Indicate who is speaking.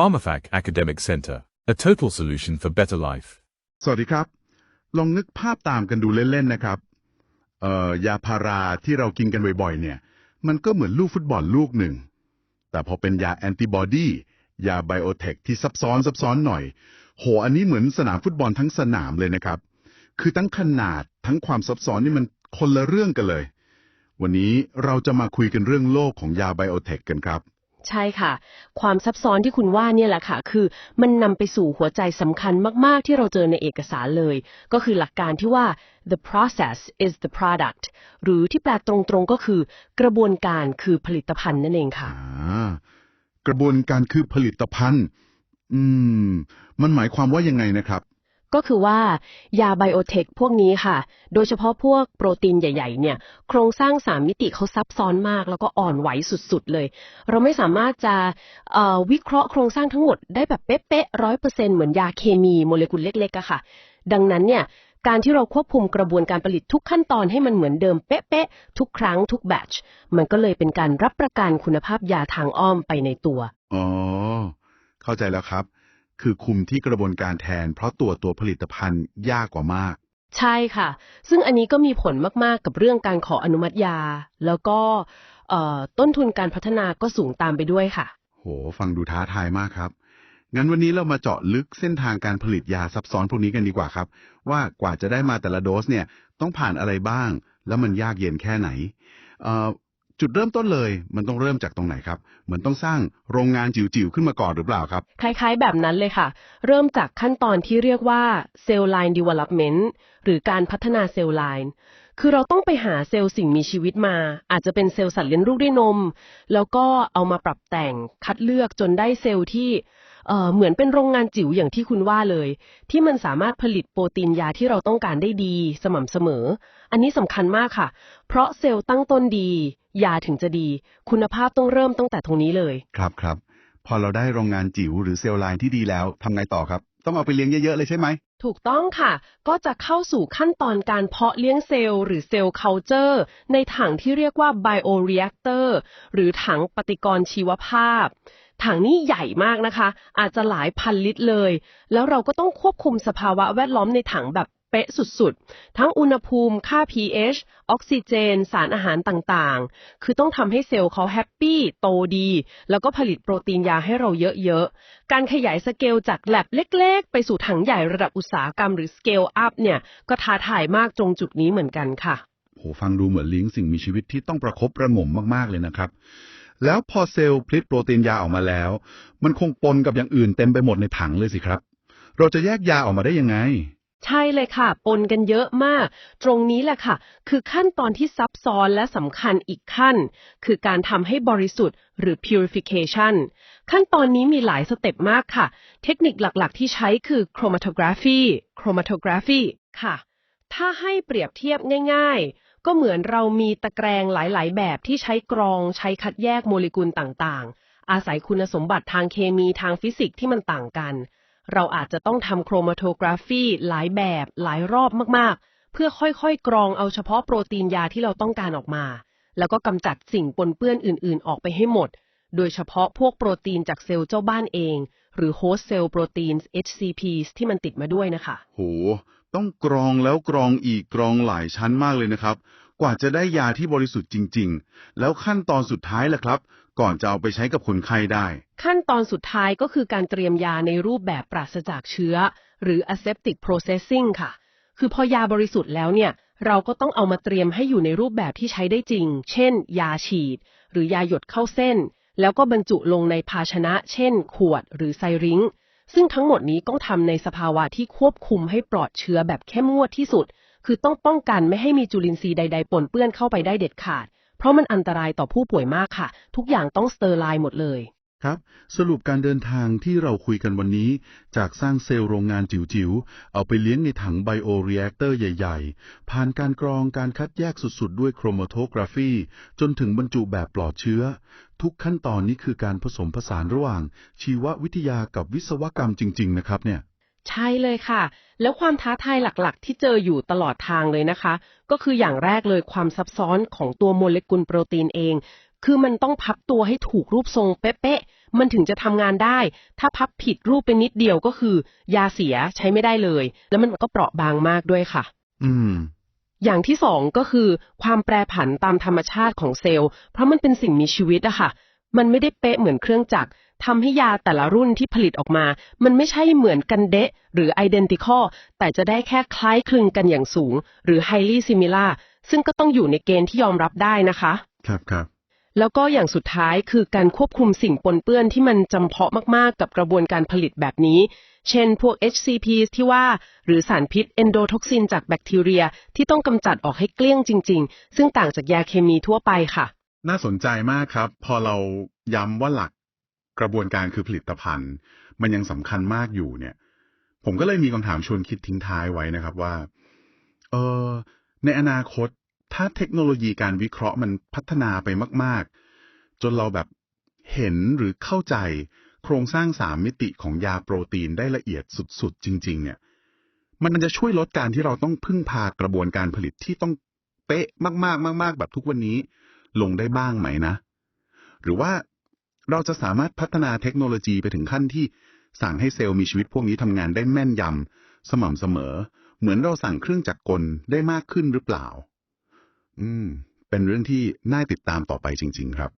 Speaker 1: PharmaFac Academic Center, a total solution for better life.
Speaker 2: สวัสดีครับ ลองนึกภาพตามกันดูเล่น ๆ นะครับเอ่อยาพาราที่เรากินกันบ่อยๆเนี่ย มันก็เหมือนลูกฟุตบอลลูกหนึ่ง แต่พอเป็นยาแอนติบอดียาไบโอเทคที่ซับซ้อนซับซ้อนหน่อย โห อันนี้เหมือนสนามฟุตบอลทั้งสนามเลยนะครับ คือทั้งขนาดทั้งความซับซ้อนนี่มันคนละเรื่องกันเลย วันนี้เราจะมาคุยกันเรื่องโลกของยาไบโอเทคกันครับ
Speaker 3: ใช่ค่ะ ความซับซ้อนที่คุณว่าเนี่ยแหละค่ะ คือมันนำไปสู่หัวใจสำคัญมาก ๆ ที่เราเจอในเอกสารเลย ก็คือหลักการที่ว่า the process is the product หรือที่แปลตรงๆก็คือ กระบวนการคือผลิตภัณฑ์นั่นเองค่ะ
Speaker 2: กระบวนการคือผลิตภัณฑ์ อืม มันหมายความว่ายังไงนะครับ
Speaker 3: ก็คือว่ายาไบโอเทคพวกนี้ค่ะ โดยเฉพาะพวกโปรตีนใหญ่ ๆ เนี่ย โครงสร้างสามมิติเขาซับซ้อนมาก แล้วก็อ่อนไหวสุด ๆ เลย เราไม่สามารถจะวิเคราะห์โครงสร้างทั้งหมดได้แบบเป๊ะๆร้อยเปอร์เซ็นเหมือนยาเคมีโมเลกุลเล็กๆอะค่ะ ดังนั้นเนี่ยการที่เราควบคุมกระบวนการผลิตทุกขั้นตอนให้มันเหมือนเดิมเป๊ะๆทุกครั้งทุกแบตช์มันก็เลยเป็นการรับประกันคุณภาพยาทางอ้อมไปในตัว
Speaker 2: อ๋อ เข้าใจแล้วครับ คือคุมที่กระบวนการแทน เพราะตัวตัวผลิตภัณฑ์ยากกว่ามาก
Speaker 3: ใช่ค่ะ ซึ่งอันนี้ก็มีผลมาก ๆ กับเรื่องการขออนุมัติยา แล้วก็เอ่อต้นทุนการพัฒนาก็สูงตามไปด้วยค่ะ
Speaker 2: โห ฟังดูท้าทายมากครับงั้นวันนี้เรามาเจาะลึกเส้นทางการผลิตยาซับซ้อนพวกนี้กันดีกว่าครับ ว่ากว่าจะได้มาแต่ละโดสเนี่ยต้องผ่านอะไรบ้าง แล้วมันยากเย็นแค่ไหนเอ่อ จุดเริ่มต้นเลย มันต้องเริ่มจากตรงไหนครับ เหมือนต้องสร้างโรงงานจิ๋วๆขึ้นมาก่อนหรือเปล่าครับ
Speaker 3: คล้ายๆ แบบนั้นเลยค่ะ เริ่มจากขั้นตอนที่เรียกว่าเซลล์ line development หรือการพัฒนาเซลล์ line คือเราต้องไปหาเซลล์สิ่งมีชีวิตมา อาจจะเป็นเซลล์สัตว์เลี้ยงลูกด้วยนม แล้วก็เอามาปรับแต่งคัดเลือกจนได้เซลล์ที่ เอ่อเหมือนเป็นโรงงานจิ๋วอย่างที่คุณว่าเลย ที่มันสามารถผลิตโปรตีนยาที่เราต้องการได้ดี สม่ำเสมอ อันนี้สำคัญมากค่ะ เพราะเซลล์ตั้งต้นดี ยาถึงจะดี คุณภาพต้องเริ่มตั้งแต่ตรงนี้เลย
Speaker 2: ครับครับ พอเราได้โรงงานจิ๋วหรือเซลล์ไลน์ที่ดีแล้วทำไงต่อครับ ต้องเอาไปเลี้ยงเยอะๆเลยใช่ไหม
Speaker 3: ถูกต้องค่ะ ก็จะเข้าสู่ขั้นตอนการเพาะเลี้ยงเซลล์หรือเซลล์เคาเจอร์ในถังที่เรียกว่า bioreactor หรือถังปฏิกรณ์ชีวภาพ ถังนี้ใหญ่มากนะคะ อาจจะหลายพันลิตรเลย แล้วเราก็ต้องควบคุมสภาวะแวดล้อมในถังแบบเป๊ะสุดๆ ทั้งอุณหภูมิ ค่า pH ออกซิเจน สารอาหารต่างๆ คือต้องทำให้เซลล์เขาแฮปปี้ โตดี แล้วก็ผลิตโปรตีนยาให้เราเยอะๆ การขยายสเกลจากแลบเล็กๆ ไปสู่ถังใหญ่ระดับอุตสาหกรรมหรือสเกลอัพเนี่ย ก็ท้าทายมากตรงจุดนี้เหมือนกันค่ะ
Speaker 2: โห ฟังดูเหมือนเลี้ยงสิ่งมีชีวิตที่ต้องประคบประงมมากๆเลยนะครับ แล้วพอเซลล์ผลิตโปรตีนยาออกมาแล้ว มันคงปนกับอย่างอื่นเต็มไปหมดในถังเลยสิครับ เราจะแยกยาออกมาได้ยังไง
Speaker 3: ใช่เลยค่ะ ปนกันเยอะมาก ตรงนี้แหละค่ะ คือขั้นตอนที่ซับซ้อนและสำคัญอีกขั้น คือการทำให้บริสุทธิ์หรือ purification ขั้นตอนนี้มีหลายสเต็ปมากค่ะ เทคนิคหลักๆ ที่ใช้คือ chromatography chromatography ค่ะ ถ้าให้เปรียบเทียบง่าย ๆ ก็เหมือนเรามีตะแกรงหลาย ๆ แบบที่ใช้กรองใช้คัดแยกโมเลกุลต่างๆ อาศัยคุณสมบัติทางเคมีทางฟิสิกส์ที่มันต่างกัน เราอาจจะต้องทำโครมาโทกราฟีหลายแบบหลายรอบมากๆ เพื่อค่อย ๆ กรองเอาเฉพาะโปรตีนยาที่เราต้องการออกมา แล้วก็กำจัดสิ่งปนเปื้อนอื่น ๆ ออกไปให้หมด โดยเฉพาะพวกโปรตีนจากเซลล์เจ้าบ้านเอง หรือ host cell proteins HCPs ที่มันติดมาด้วยนะคะ
Speaker 2: โห ต้องกรองแล้วกรองอีกกรองหลายชั้นมากเลยนะครับ กว่าจะได้ยาที่บริสุทธิ์จริง ๆ แล้วขั้นตอนสุดท้ายล่ะครับ ก่อนจะเอาไปใช้กับคนไข้ได้
Speaker 3: ขั้นตอนสุดท้ายก็คือการเตรียมยาในรูปแบบปราศจากเชื้อ หรือ aseptic processing ค่ะ คือพอยาบริสุทธิ์แล้วเนี่ยเราก็ต้องเอามาเตรียมให้อยู่ในรูปแบบที่ใช้ได้จริง เช่น ยาฉีด หรือยาหยดเข้าเส้น แล้วก็บรรจุลงในภาชนะ เช่น ขวดหรือไซริงซึ่งทั้งหมดนี้ต้องทำในสภาวะที่ควบคุมให้ปลอดเชื้อแบบเข้มงวดที่สุด คือต้องป้องกันไม่ให้มีจุลินทรีย์ใด ๆ ปนเปื้อนเข้าไปได้เด็ดขาด เพราะมันอันตรายต่อผู้ป่วยมากค่ะ ทุกอย่างต้องสเตอร์ไลน์หมดเลย
Speaker 2: ครับ สรุปการเดินทางที่เราคุยกันวันนี้ จากสร้างเซลล์โรงงานจิ๋วๆ เอาไปเลี้ยงในถังไบโอเรีแอคเตอร์ใหญ่ๆ ผ่านการกรองการคัดแยกสุดๆ ด้วยโครโมโทกราฟี จนถึงบรรจุแบบปลอดเชื้อ ทุกขั้นตอนนี้คือการผสมผสานระหว่าง ชีววิทยากับวิศวกรรมจริง ๆ นะครับเนี่ย
Speaker 3: ใช่เลยค่ะ แล้วความท้าทายหลักๆ ที่เจออยู่ตลอดทางเลยนะคะ ก็คืออย่างแรกเลยความซับซ้อนของตัวโมเลกุลโปรตีนเอง คือมันต้องพับตัวให้ถูกรูปทรงเป๊ะๆ มันถึงจะทำงานได้ ถ้าพับผิดรูปไปนิดเดียวก็คือ ยาเสียใช้ไม่ได้เลย แล้วมันก็เปราะบางมากด้วยค่ะ
Speaker 2: อืม
Speaker 3: อย่างที่สองก็คือความแปรผันตามธรรมชาติของเซลล์ เพราะมันเป็นสิ่งมีชีวิตอะค่ะ มันไม่ได้เป๊ะเหมือนเครื่องจักรทำให้ยาแต่ละรุ่นที่ผลิตออกมา มันไม่ใช่เหมือนกันเดะ หรือ identical แต่จะได้แค่คล้ายคลึงกันอย่างสูง หรือ highly similar ซึ่งก็ต้องอยู่ในเกณฑ์ที่ยอมรับได้นะคะ
Speaker 2: ครับครับ
Speaker 3: แล้วก็อย่างสุดท้ายคือการควบคุมสิ่งปนเปื้อนที่มันจำเพาะมากๆ กับกระบวนการผลิตแบบนี้เช่นพวก HCP ที่ว่า หรือสารพิษ endotoxin จากแบคทีเรีย ที่ต้องกำจัดออกให้เกลี้ยงจริง ๆ ซึ่งต่างจากยาเคมีทั่วไปค่ะ
Speaker 2: น่าสนใจมากครับ พอเราย้ำว่าหลักกระบวนการคือผลิตภัณฑ์ มันยังสำคัญมากอยู่เนี่ย ผมก็เลยมีคำถามชวนคิดทิ้งท้ายไว้นะครับว่า เออในอนาคตถ้าเทคโนโลยีการวิเคราะห์มันพัฒนาไปมาก ๆ จนเราแบบเห็นหรือเข้าใจ โครงสร้างสามมิติของยาโปรตีนได้ละเอียดสุด ๆ จริง ๆ เนี่ย มันจะช่วยลดการที่เราต้องพึ่งพากระบวนการผลิตที่ต้องเป๊ะมากๆมาก ๆ แบบทุกวันนี้ ลงได้บ้างไหมนะ หรือว่าเราจะสามารถพัฒนาเทคโนโลยีไปถึงขั้นที่สั่งให้เซลล์มีชีวิตพวกนี้ทำงานได้แม่นยำสม่ำเสมอ เหมือนเราสั่งเครื่องจักรกลได้มากขึ้นหรือเปล่า อืม เป็นเรื่องที่น่าติดตามต่อไปจริง ๆ ครับ